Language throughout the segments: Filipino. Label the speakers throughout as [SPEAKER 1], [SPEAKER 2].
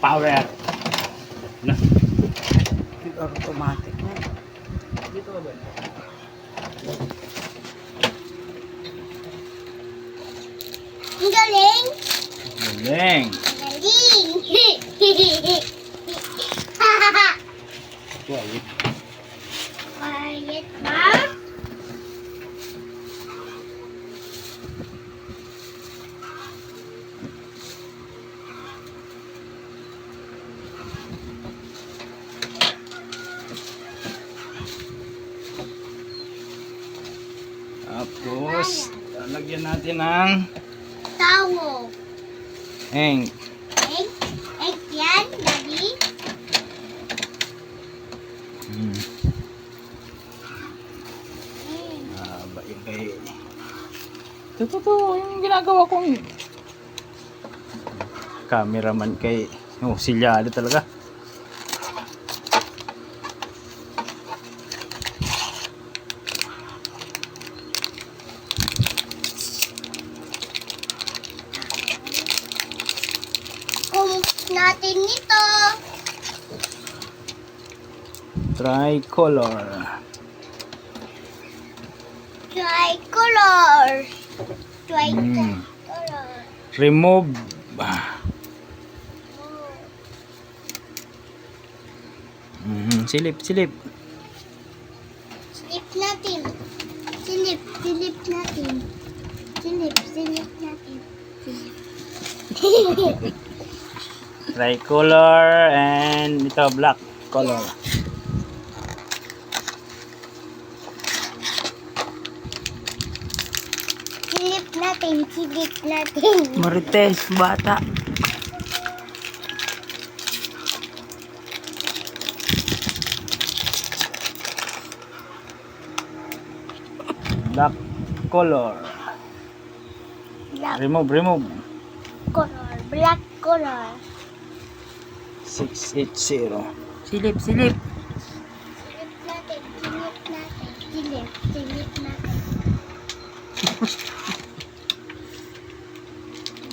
[SPEAKER 1] Power. Na.
[SPEAKER 2] Automatic na.
[SPEAKER 1] Dito ba?
[SPEAKER 3] Ang galing!
[SPEAKER 1] Galing.
[SPEAKER 3] Galing!
[SPEAKER 1] Quiet. Lalagyan natin ng
[SPEAKER 3] Tawo.
[SPEAKER 1] ink.
[SPEAKER 3] Egg? Egg yan, Daddy?
[SPEAKER 1] Hmm.
[SPEAKER 3] Mm.
[SPEAKER 1] Ah, ba yun kay... Totoo, yung ginagawa kong cameraman kay... Oh, silyado talaga.
[SPEAKER 3] Kung natin ito.
[SPEAKER 1] Tricolor.
[SPEAKER 3] Tricolor. Tricolor.
[SPEAKER 1] Mm. Remove. Mhm, silip, silip.
[SPEAKER 3] Silip natin. Silip, silip natin. Silip, silip natin. Silip.
[SPEAKER 1] Tricolor and ito black color.
[SPEAKER 3] silip natin, silip natin.
[SPEAKER 2] Marites, bata.
[SPEAKER 1] Black color.
[SPEAKER 3] Black
[SPEAKER 1] Remove, remove.
[SPEAKER 3] color, black color.
[SPEAKER 1] 680.
[SPEAKER 2] Silip, silip.
[SPEAKER 3] Silip natin, silip natin. Silip, silip natin.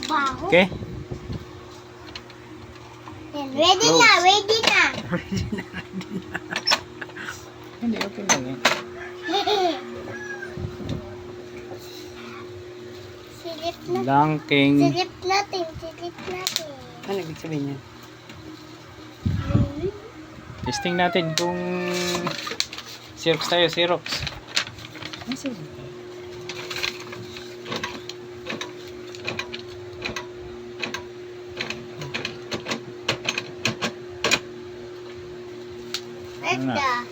[SPEAKER 3] Baho.
[SPEAKER 1] Okay?
[SPEAKER 3] Yan, ready na, ready na.
[SPEAKER 1] Hindi, okay lang yan.
[SPEAKER 3] silip na.
[SPEAKER 1] Langking.
[SPEAKER 3] Silip natin, silip natin.
[SPEAKER 2] Ano ibig sabihin niya?
[SPEAKER 1] Testing natin kung Xerox tayo, Xerox.
[SPEAKER 2] Ano
[SPEAKER 1] na?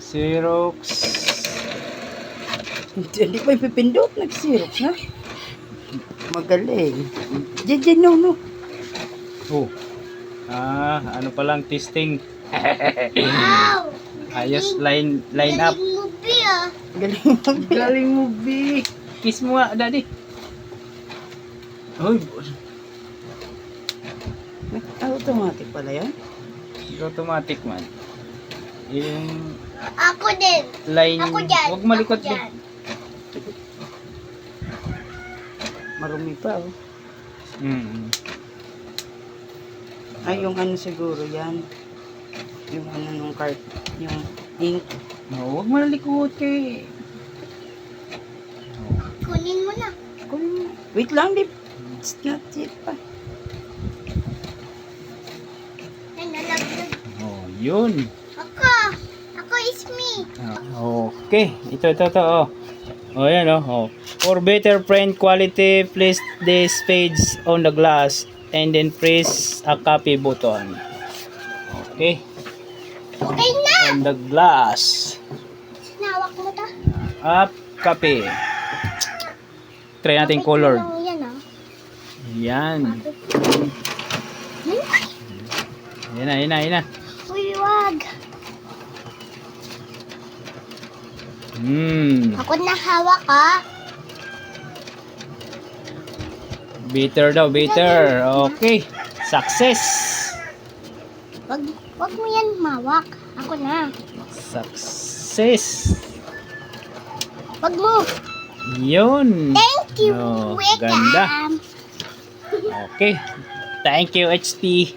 [SPEAKER 1] Xerox.
[SPEAKER 2] Hindi pa ipipindot. Nag-syrup na. Magaling. Diyan, diyan, no, no.
[SPEAKER 1] Oh. Ah, ano pa lang testing.
[SPEAKER 3] Wow!
[SPEAKER 1] Ayos line line up.
[SPEAKER 3] Galing mo, Pi, ah.
[SPEAKER 2] Galing mo.
[SPEAKER 1] Galing mo, B. Kiss mo nga, daddy. Uy,
[SPEAKER 2] Ah, automatic pala yan.
[SPEAKER 1] automatic man. Yung
[SPEAKER 3] Ako din.
[SPEAKER 1] line,
[SPEAKER 3] Ako dyan.
[SPEAKER 1] huwag malikot din.
[SPEAKER 2] Marumi pa, oh.
[SPEAKER 1] Mm.
[SPEAKER 2] Ay, yung ano siguro yan. Yung ano nung card. Yung ink.
[SPEAKER 1] No, huwag malikot kay.
[SPEAKER 3] Kunin mo na.
[SPEAKER 2] Kung- Wait lang, di. It's not yet pa.
[SPEAKER 3] Ay, nalaglag.
[SPEAKER 1] Oh, yun.
[SPEAKER 3] Ako. Ako is me.
[SPEAKER 1] Ah, Okay, ito, ito, ito. Oh. Oh, yan, oh. oh. For better print quality, place this page on the glass and then press a copy button. Okay,
[SPEAKER 3] Okay na.
[SPEAKER 1] on the glass.
[SPEAKER 3] Nawak mo ta.
[SPEAKER 1] Up, copy. Try natin color.
[SPEAKER 3] Lang yan, ah.
[SPEAKER 1] Yan. Yan na, yan na, yan na.
[SPEAKER 3] Uy, wag.
[SPEAKER 1] Hmm.
[SPEAKER 3] Ako na hawak, ah.
[SPEAKER 1] Bitter daw, bitter. Okay. Success.
[SPEAKER 3] Wag, wag mo yan mawak. Ako na.
[SPEAKER 1] Success.
[SPEAKER 3] Wag mo.
[SPEAKER 1] Yun.
[SPEAKER 3] Thank you.
[SPEAKER 1] Oh, ganda. Okay. Thank you, HP.